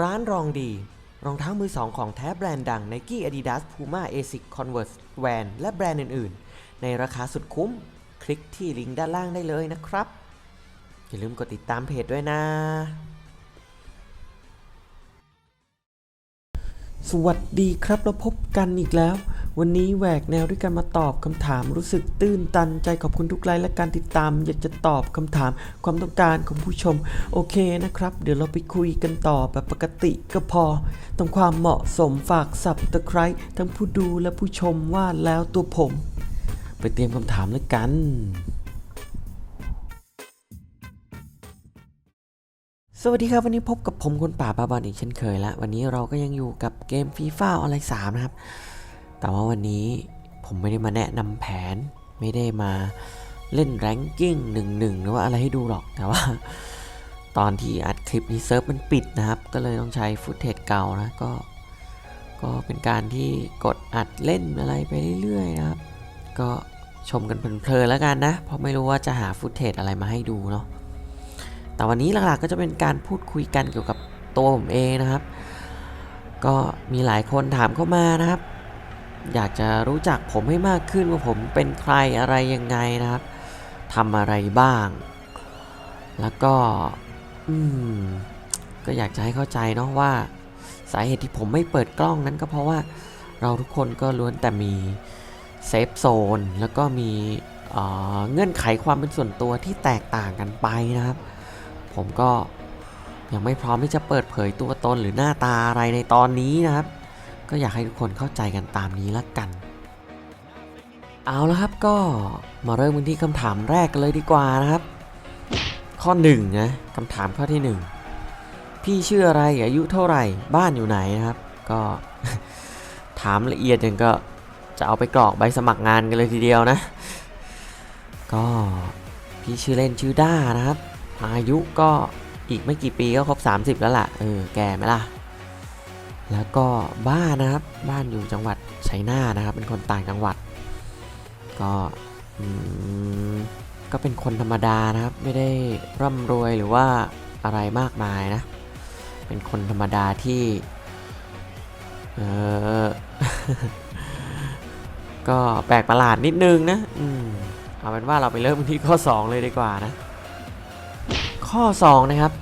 ร้านรองดี รองเท้ามือสองของแท้แบรนด์ดัง Nike Adidas Puma Asics Converse Van และแบรนด์อื่น ๆ ในราคาสุดคุ้ม คลิกที่ลิงก์ด้านล่างได้เลยนะครับ อย่าลืมกดติดตามเพจด้วยนะ สวัสดีครับเราพบกันอีกแล้ว วันนี้แหวกแนวด้วยการมาตอบคำถามรู้สึกตื้นตันใจขอบคุณทุกไลค์และการติดตาม อยากจะตอบคำถามความต้องการของผู้ชม โอเคนะครับ เดี๋ยวเราไปคุยกันต่อแบบปกติก็พอต้องความเหมาะสมฝากสับตะไคร้ทั้งผู้ดูและผู้ชมว่าแล้วตัวผม ไปเตรียมคำถามแล้วกันสวัสดีครับ วันนี้พบกับผมคนป่าบาบอลอีกเช่นเคยละวันนี้เราก็ยังอยู่กับเกมฟีฟ่าออนไลน์สามนะครับ แต่ว่าวันนี้ผมไม่ได้มาแนะนำแผน ไม่ได้มาเล่นแรงกิ้งหนึ่งหนึ่งหรือว่าอะไรให้ดูหรอก แต่ว่า ตอนที่อัดคลิปนี้เซิร์ฟมันปิดนะครับ ก็เลยต้องใช้ฟุตเทจเก่านะก็ ก็เป็นการที่กดอัดเล่นอะไรไปเรื่อยๆนะครับ ก็ชมกันเพลินๆแล้วกันนะ เพราะไม่รู้ว่าจะหาฟุตเทจอะไรมาให้ดูเนาะ แต่วันนี้หลักๆก็จะเป็นการพูดคุยกันเกี่ยวกับตัวผมเองนะครับ ก็มีหลายคนถามเข้ามานะครับ อยากจะรู้จักผมให้มากขึ้นว่าผมเป็นใครอะไรยังไงนะครับทำอะไรบ้าง แล้วก็อืมก็อยากจะให้เข้าใจเนาะว่า สาเหตุที่ผมไม่เปิดกล้องนั้นก็เพราะว่าเราทุกคนก็ล้วนแต่มีเซฟโซนแล้วก็มีเเงื่อนไขความเป็นส่วนตัวที่แตกต่างกันไปนะครับ ผมก็ยังไม่พร้อมที่จะเปิดเผยตัวตนหรือหน้าตาอะไรในตอนนี้นะครับ ก็อยากให้ทุกคนเข้าใจกันตามนี้ละกัน เอาละครับก็มาเริ่มกันที่คำถามแรกกันเลยดีกว่านะครับ ข้อหนึ่งนะคำถามข้อที่หนึ่งพี่ชื่ออะไรอายุเท่าไหร่บ้านอยู่ไหนนะครับ ก็ถามละเอียดอย่างก็จะเอาไปกรอกใบสมัครงานกันเลยทีเดียวนะ ก็พี่ชื่อเล่นชื่อด้านะครับ อายุก็อีกไม่กี่ปีก็ครบ 30 แล้วล่ะ เออ แก่ไหมล่ะ แล้วก็บ้านนะครับบ้านอยู่จังหวัดชัยนาทนะครับ เป็นคนต่างจังหวัด ก็ก็เป็นคนธรรมดานะครับ ไม่ได้ร่ำรวยหรือว่าอะไรมากมายนะ เป็นคนธรรมดาที่เออก็แปลกประหลาดนิดนึงนะอืมเอาเป็นว่าเราไปเริ่มที่ข้อ 2 เลยดีกว่านะ ข้อ 2 นะครับ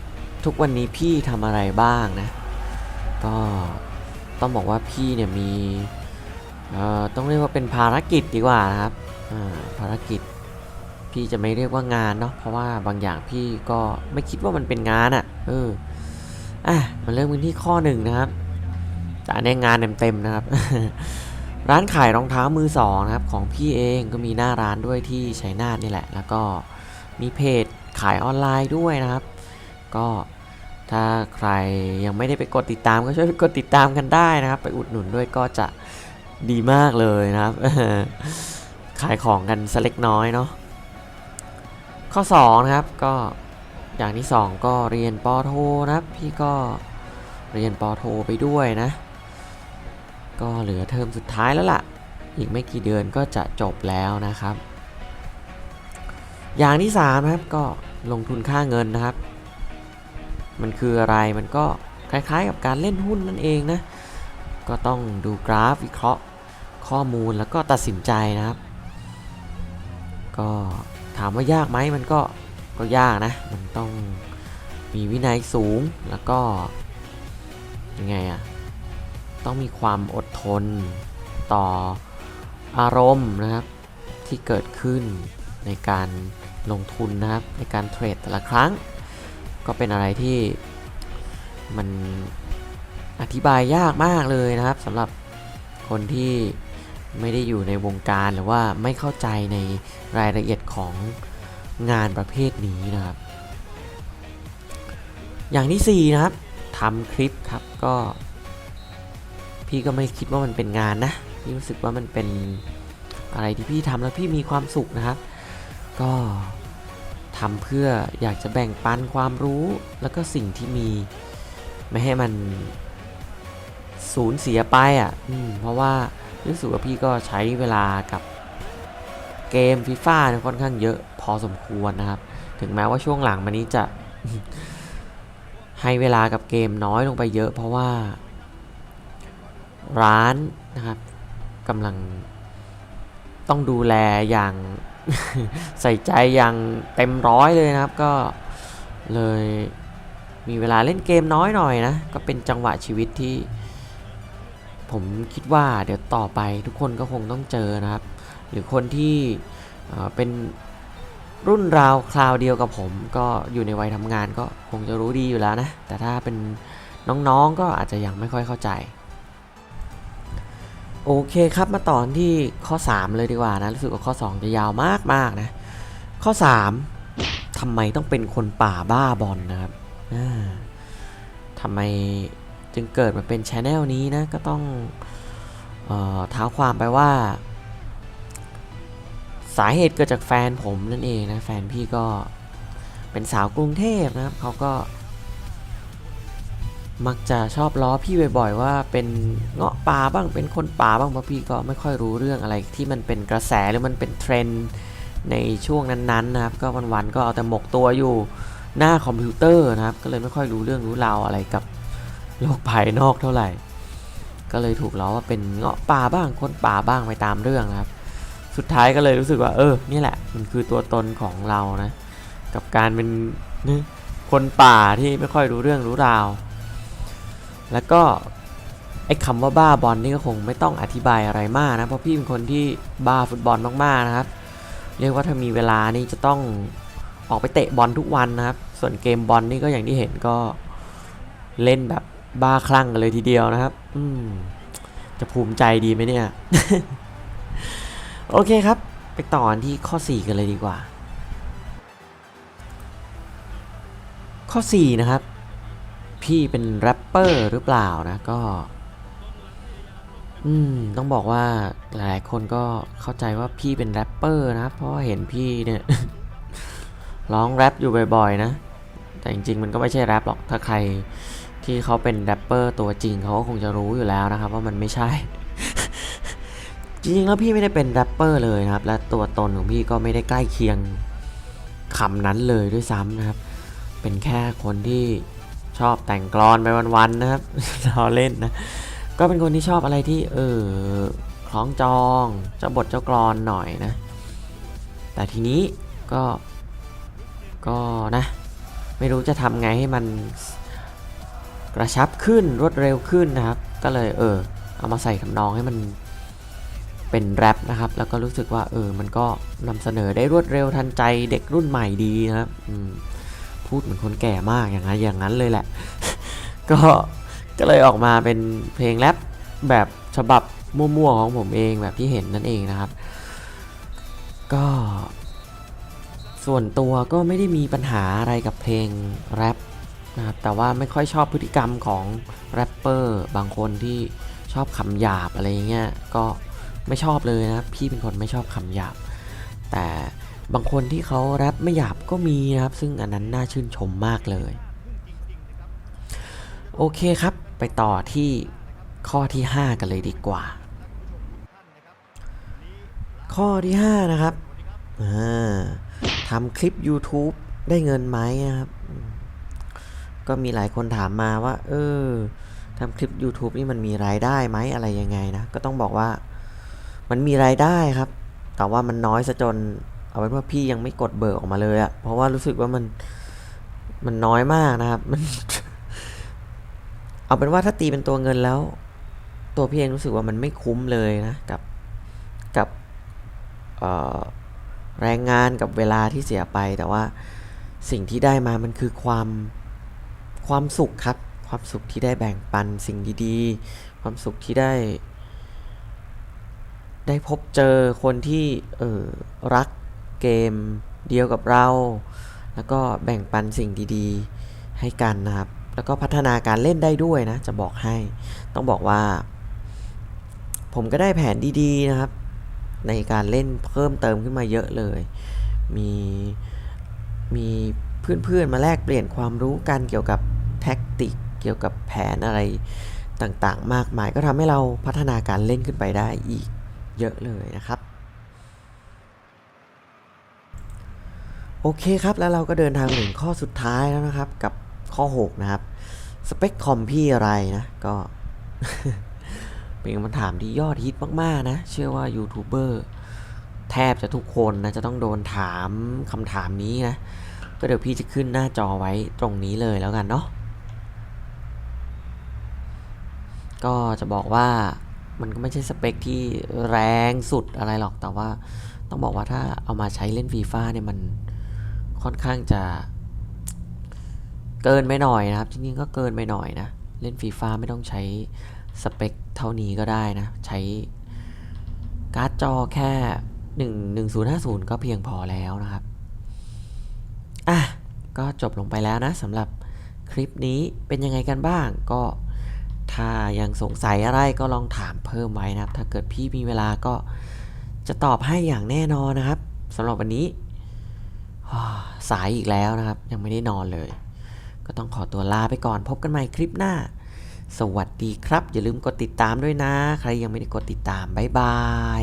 ทุกวันนี้พี่ทำอะไรบ้างนะ ก็ต้องบอกว่าพี่เนี่ยมีเอ่อต้องเรียกว่าเป็นภารกิจดีกว่านะครับภารกิจพี่จะไม่เรียกว่างานเนาะเพราะว่าบางอย่างพี่ก็ไม่คิดว่ามันเป็นงานอะ่ะเอออะมาเริ่มกันที่ข้อหนึ่งนะครับแต่อันนี้งานเต็มๆนะครับ ร้านขายรองเท้ามือสองนะครับ ของพี่เองก็มีหน้าร้านด้วยที่ชัยนาทนี่แหละ แล้วก็มีเพจขายออนไลน์ด้วยนะครับ ก็ ถ้าใครยังไม่ได้ไปกดติดตามก็ช่วยกดติดตามกันได้นะครับ ไปอุดหนุนด้วยก็จะดีมากเลยนะครับ ขายของกันสเล็กน้อยเนาะข้อ2นะครับก็อย่างที่ 2 ก็เรียนปอโทนะครับ พี่ก็เรียนปอโทไปด้วยนะ ก็เหลือเทอมสุดท้ายแล้วล่ะ อีกไม่กี่เดือนก็จะจบแล้วนะครับ อย่างที่3นะครับก็ลงทุนค่าเงินนะครับ มันคืออะไรมันก็คล้ายๆกับการเล่นหุ้นนั่นเองนะ ก็ต้องดูกราฟวิเคราะห์ข้อมูลแล้วก็ตัดสินใจนะครับ ก็ถามว่ายากไหมมันก็ก็ยากนะ มันต้องมีวินัยสูงแล้วก็ยังไงอะต้องมีความอดทนต่ออารมณ์นะครับ ที่เกิดขึ้นในการลงทุนนะครับ ในการเทรดแต่ละครั้ง ก็เป็นอะไรที่มันอธิบายยากมากเลยนะครับสำหรับคนที่ไม่ได้อยู่ในวงการหรือว่าไม่เข้าใจในรายละเอียดของงานประเภทนี้นะครับ อย่างที่ 4 นะครับทำคลิปครับก็ พี่ก็ไม่คิดว่ามันเป็นงานนะพี่รู้สึกว่ามันเป็นอะไรที่พี่ทำแล้วพี่มีความสุขนะครับ ก็ำเพื่ออยากจะแบ่งปันความรู้แล้วก็สิ่งที่มี ไม่ให้มันสูญเสียไปอะเพราะว่ารู้สึกว่าพี่ก็ใช้เวลากับเกมฟีฟ่าค่อนข้างเยอะพอสมควรนะครับ ถึงแม้ว่าช่วงหลังมานี้จะให้เวลากับเกมน้อยลงไปเยอะ เพราะว่า ร้านนะครับกำลังต้องดูแลอย่าง ใส่ใจอย่างเต็มร้อยเลยนะครับ ก็เลยมีเวลาเล่นเกมน้อยหน่อยนะ ก็เป็นจังหวะชีวิตที่ ผมคิดว่าเดี๋ยวต่อไปทุกคนก็คงต้องเจอนะครับ หรือคนที่เเป็นรุ่นราวคราวเดียวกับผมก็อยู่ในวัยทำงานก็คงจะรู้ดีอยู่แล้วนะ แต่ถ้าเป็นน้องๆก็อาจจะยังไม่ค่อยเข้าใจ โอเคครับมาต่อที่ข้อ 3 เลยดีกว่านะ รู้สึกว่าข้อ 2 จะยาวมากๆนะ ข้อ 3ทำไมต้องเป็นคนป่าบ้าบอลนะครับอ่าทำไมจึงเกิดมาเป็นชแนลนี้นะ ก็ต้องเอ่อเท้าความไปว่า สาเหตุเกิดจากแฟนผมนั่นเองนะ แฟนพี่ก็เป็นสาวกรุงเทพนะครับเขาก็ มักจะชอบล้อพี่บ่อยๆว่าเป็นเงาะป่าบ้างเป็นคนป่าบ้างเพราะพี่ก็ไม่ค่อยรู้เรื่องอะไรที่มันเป็นกระแสหรือมันเป็นเทรนด์ในช่วงนั้นๆนะครับก็วันๆก็เอาแต่หมกตัวอยู่หน้าคอมพิวเตอร์นะครับ ก็เลยไม่ค่อยรู้เรื่องรู้ราวอะไรกับโลกภายนอกเท่าไหร่ ก็เลยถูกล้อว่าเป็นเงาะป่าบ้างคนป่าบ้างไปตามเรื่องนะครับ สุดท้ายก็เลยรู้สึกว่าเออนี่แหละมันคือตัวตนของเรานะ กับการเป็นคนป่าที่ไม่ค่อยรู้เรื่องรู้ราว แล้วก็ไอ้คำว่าบ้าบอลนี่ก็คงไม่ต้องอธิบายอะไรมากนะ เพราะพี่เป็นคนที่บ้าฟุตบอลมากๆนะครับ เรียกว่าถ้ามีเวลานี่จะต้องออกไปเตะบอลทุกวันนะครับ ส่วนเกมบอลนี่ก็อย่างที่เห็นก็เล่นแบบบ้าคลั่งกันเลยทีเดียวนะครับ อืมจะภูมิใจดีไหมเนี่ย โอเคครับ ไปต่อที่ข้อ 4 กันเลยดีกว่า ข้อ 4 นะครับ พี่เป็นแรปเปอร์หรือเปล่านะก็ อืมต้องบอกว่าหลายคนก็เข้าใจว่าพี่เป็นแรปเปอร์นะเพราะเห็นพี่เนี่ยร้องแรปอยู่บ่อยๆนะ แต่จริงๆมันก็ไม่ใช่แรปหรอกถ้าใครที่เขาเป็นแรปเปอร์ตัวจริงเขาก็คงจะรู้อยู่แล้วนะครับ ว่ามันไม่ใช่ จริงๆแล้วพี่ไม่ได้เป็นแรปเปอร์เลยนะครับ และตัวตนของพี่ก็ไม่ได้ใกล้เคียงคำนั้นเลยด้วยซ้ำนะครับ เป็นแค่คนที่ ชอบแต่งกลอนไปวันๆนะครับเราเล่นนะ ก็เป็นคนที่ชอบอะไรที่เออคล้องจองเจ้าบทเจ้ากลอนหน่อยนะ แต่ทีนี้ก็ก็นะ ไม่รู้จะทำไงให้มันกระชับขึ้นรวดเร็วขึ้นนะครับ ก็เลยเออ เอามาใส่ทำนองให้มันเป็นแรปนะครับ แล้วก็รู้สึกว่าเออมันก็นำเสนอได้รวดเร็วทันใจเด็กรุ่นใหม่ดีนะครับอืม พูดเหมือนคนแก่มากอย่างนั้นอย่างนั้นเลยแหละ ก็ก็เลยออกมาเป็นเพลงแรปแบบฉบับมั่วๆของผมเองแบบที่เห็นนั่นเองนะครับ ก็ ส่วนตัวก็ไม่ได้มีปัญหาอะไรกับเพลงแรปนะครับแต่ว่าไม่ค่อยชอบพฤติกรรมของแรปเปอร์บางคนที่ชอบคำหยาบอะไรเงี้ยก็ไม่ชอบเลยนะพี่เป็นคนไม่ชอบคำหยาบ แต่ บางคนที่เขาแรปไม่หยาบก็มีนะครับ ซึ่งอันนั้นน่าชื่นชมมากเลย โอเคครับไปต่อที่ข้อที่ 5 กันเลยดีกว่า ข้อที่ 5 นะครับทำคลิป YouTube ได้เงินไหมนะครับ ก็มีหลายคนถามมาว่า เออทำคลิป YouTube นี่มันมีรายได้ไหมอะไรยังไงนะ ก็ต้องบอกว่ามันมีรายได้ครับ แต่ว่ามันน้อยซะจน เอาเป็นว่าพี่ยังไม่กดเบิกออกมาเลยอะเพราะว่ารู้สึกว่ามันมันน้อยมากนะครับ มัน เอาเป็นว่าถ้าตีเป็นตัวเงินแล้ว ตัวพี่เองรู้สึกว่ามันไม่คุ้มเลยนะกับกับแรงงานกับเวลาที่เสียไป แต่ว่าสิ่งที่ได้มามันคือความความสุขครับ ความสุขที่ได้แบ่งปันสิ่งดีๆ ความสุขที่ได้ ได้พบเจอคนที่เออรัก เกมเดียวกับเรา แล้วก็แบ่งปันสิ่งดีๆให้กันนะครับ แล้วก็พัฒนาการเล่นได้ด้วยนะ จะบอกให้ ต้องบอกว่า ผมก็ได้แผนดีๆนะครับ ในการเล่นเพิ่มเติมขึ้นมาเยอะเลย มีมีเพื่อนๆมาแลกเปลี่ยนความรู้กันเกี่ยวกับแท็กติก เกี่ยวกับแผนอะไรต่างๆ มากมายก็ทำให้เราพัฒนาการเล่นขึ้นไปได้อีกเยอะเลยนะครับ โอเคครับ แล้วเราก็เดินทางถึงข้อสุดท้ายแล้วนะครับ กับข้อ 6 นะครับ สเปคคอมพี่อะไรนะ ก็ เป็นคำถามที่ยอดฮิตมาก ๆ นะ เชื่อว่ายูทูบเบอร์แทบจะทุกคนนะ จะต้องโดนถามคำถามนี้นะ ก็เดี๋ยวพี่จะขึ้นหน้าจอไว้ตรงนี้เลยแล้วกันเนาะก็จะบอกว่ามันก็ไม่ใช่สเปคที่แรงสุดอะไรหรอกแต่ว่าต้องบอกว่าถ้าเอามาใช้เล่นฟีฟ่าเนี่ยมัน ค่อนข้างจะ เกินไปหน่อยนะครับ จริงๆก็เกินไปหน่อยนะ เล่นฟีฟ่าไม่ต้องใช้สเปคเท่านี้ก็ได้นะ ใช้การ์ดจอแค่ 1 1050 ก็เพียงพอแล้วนะครับ อะ ก็จบลงไปแล้วนะสำหรับคลิปนี้เป็นยังไงกันบ้างก็ถ้ายังสงสัยอะไรก็ลองถามเพิ่มไว้นะครับ ถ้าเกิดพี่มีเวลาก็จะตอบให้อย่างแน่นอนนะครับสำหรับวันนี้ สายอีกแล้วนะครับ ยังไม่ได้นอนเลย ก็ต้องขอตัวลาไปก่อน พบกันใหม่คลิปหน้า สวัสดีครับ อย่าลืมกดติดตามด้วยนะ ใครยังไม่ได้กดติดตาม บ๊ายบาย